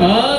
विलास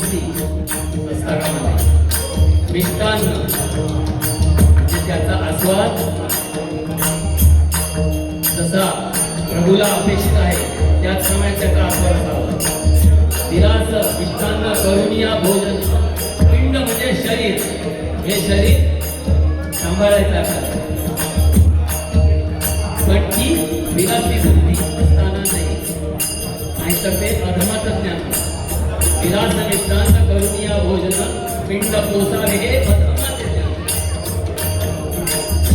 गोष्टी पुस्तकामध्ये मिष्टान्न म्हणजे त्याचा आस्वाद. जसा प्रभूला अपेक्षित आहे त्याचप्रमाणे त्याचा आस्वाद असावा. दिलास मिष्टान्न करून या भोजन. पिंड म्हणजे शरीर. हे शरीर सांभाळायचं आहे. पण ती विलासी बुद्धी असताना नाही. तर ते अधमाचं ज्ञान. ವಿಲಾಸವಿದ್ದಾಂತ ಕರುಣಿಯ ಭೋಜನ ಪಿಂಡ ಪೋಸಾವೆಗೆ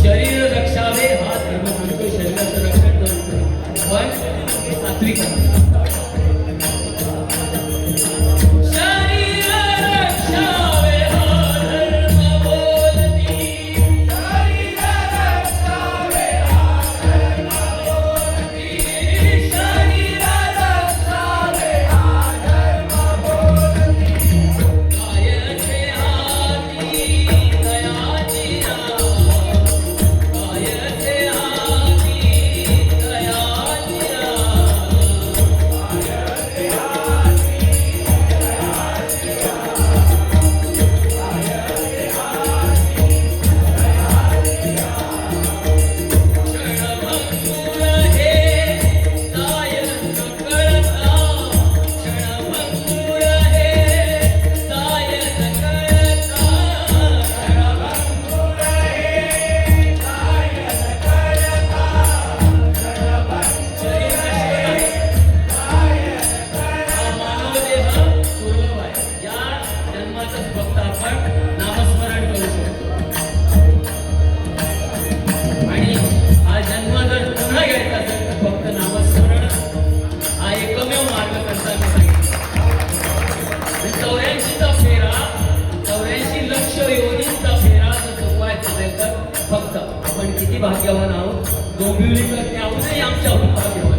शरीर रक्षा में हाथ धर्म को शरीर रक्षा करता है। सात्विक चौऱ्याऐंशीचा फेरा चौऱ्याऐंशी लक्ष योनीचा फेरा चौकायचा फक्त. आपण किती भाग्यवान आहोत? डोंबिवलीकर त्याहूनही आमच्या भाग्यवान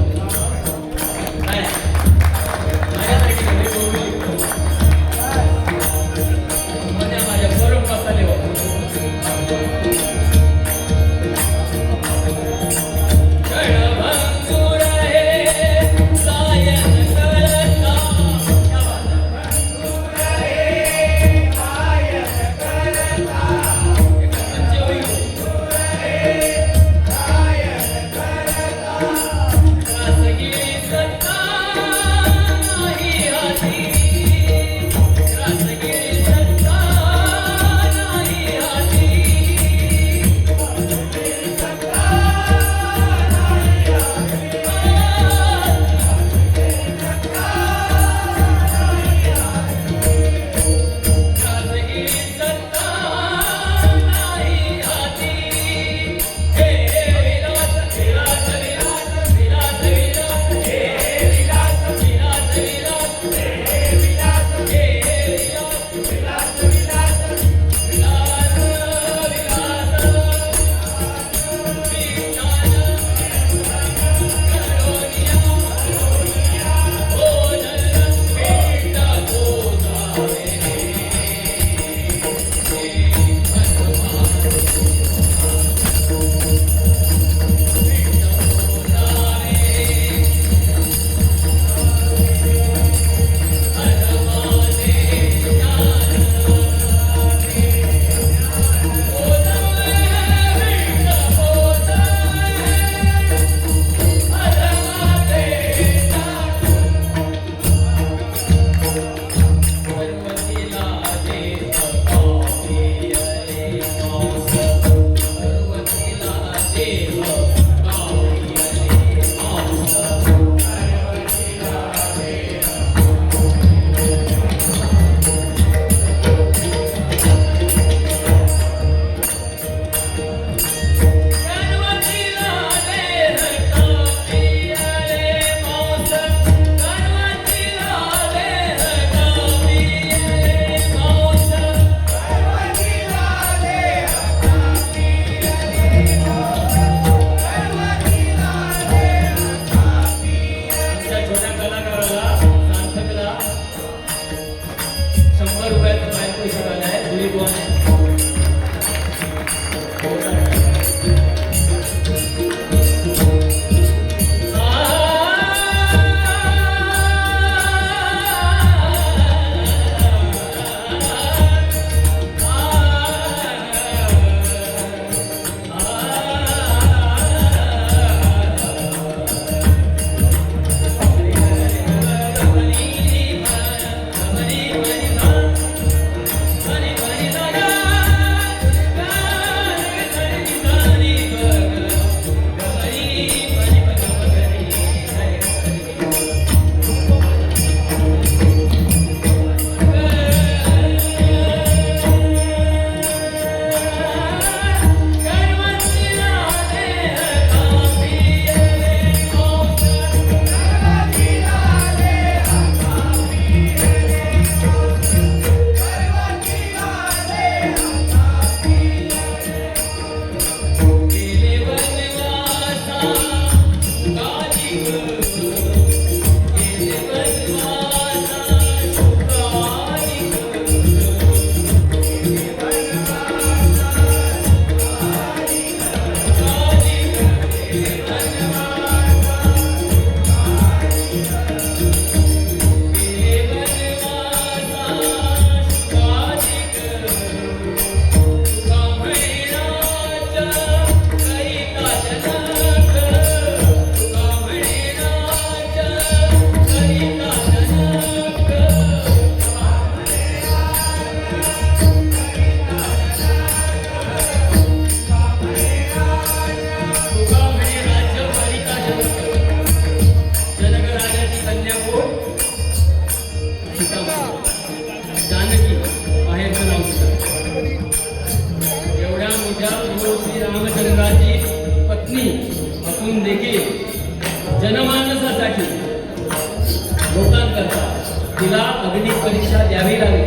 अनेक परीक्षा द्यावी लागली?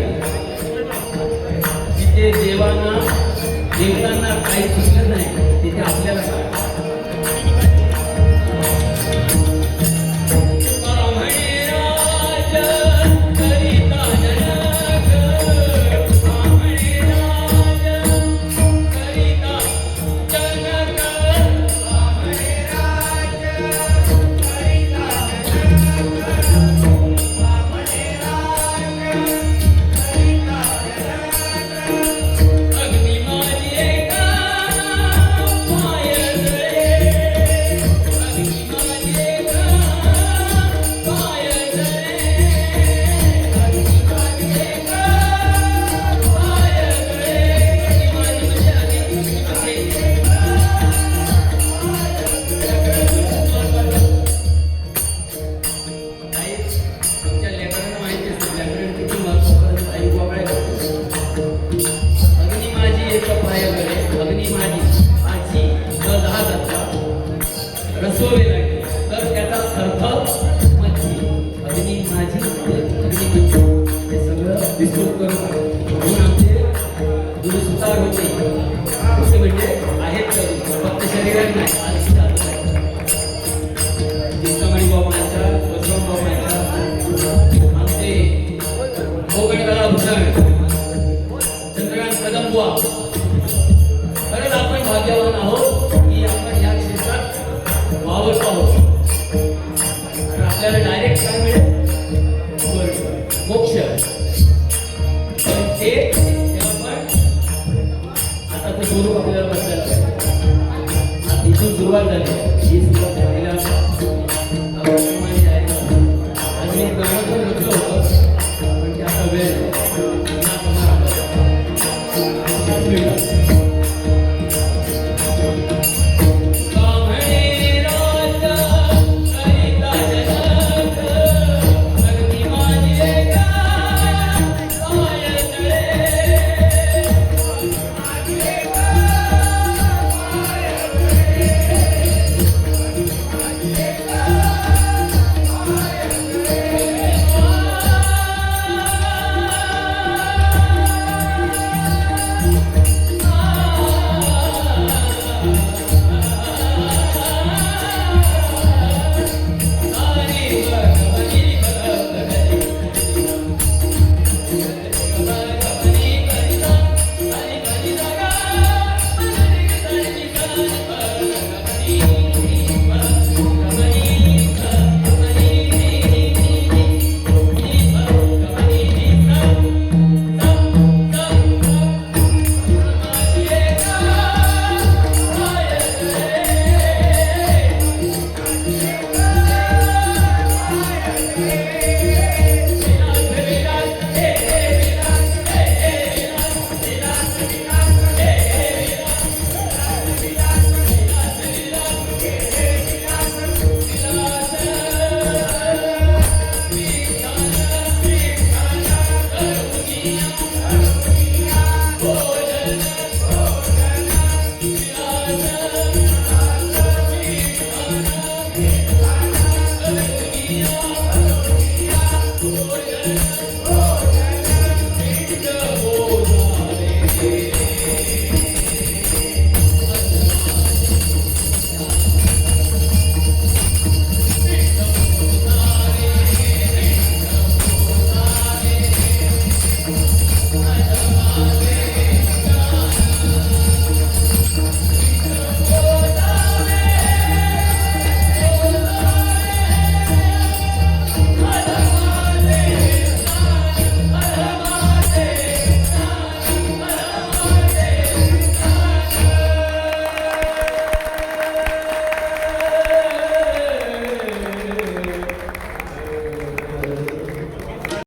तिथे देवांना देवतांना काही सुचलं नाही तिथे आपल्याला 감사를